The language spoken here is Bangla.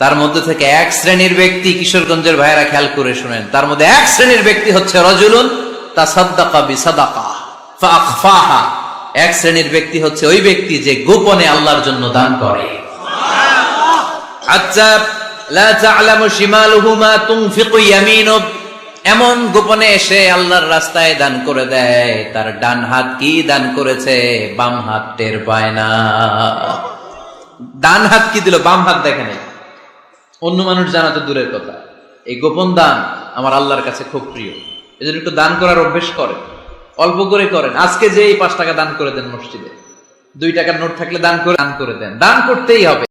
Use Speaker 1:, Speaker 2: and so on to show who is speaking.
Speaker 1: তার মধ্যে থেকে এক শ্রেণির ব্যক্তি কিশোরগঞ্জের ভাইয়েরা খেয়াল করে শুনেন। তার মধ্যে এক শ্রেণির ব্যক্তি হচ্ছে রজুলুন তা সাদ্দাকা বিসাদাকা ফাখফাহা এক শ্রেণির ব্যক্তি হচ্ছে ওই ব্যক্তি যে গোপনে আল্লাহর জন্য দান করে। আচ্ছা লা তা'লামু শিমালুহু মা তুনফিকু ইয়ামিনু। এমন গোপনে এসে আল্লাহর রাস্তায় দান করে দেয়। তার ডান হাত কি দান করেছে? বাম হাত টের পায় না। ডান হাত কি দিল? বাম হাত দেখে নাই। অন্য মানুষ জানা তো দূরের কথা। এই গোপন দান আমার আল্লাহর কাছে খুব প্রিয়। এজন্য একটু দান করার অভ্যেস করে অল্প করে করেন। আজকে যে এই পাঁচ টাকা দান করে দেন মসজিদে। দুই টাকার নোট থাকলে দান করে দান করে দেন। দান করতেই হবে।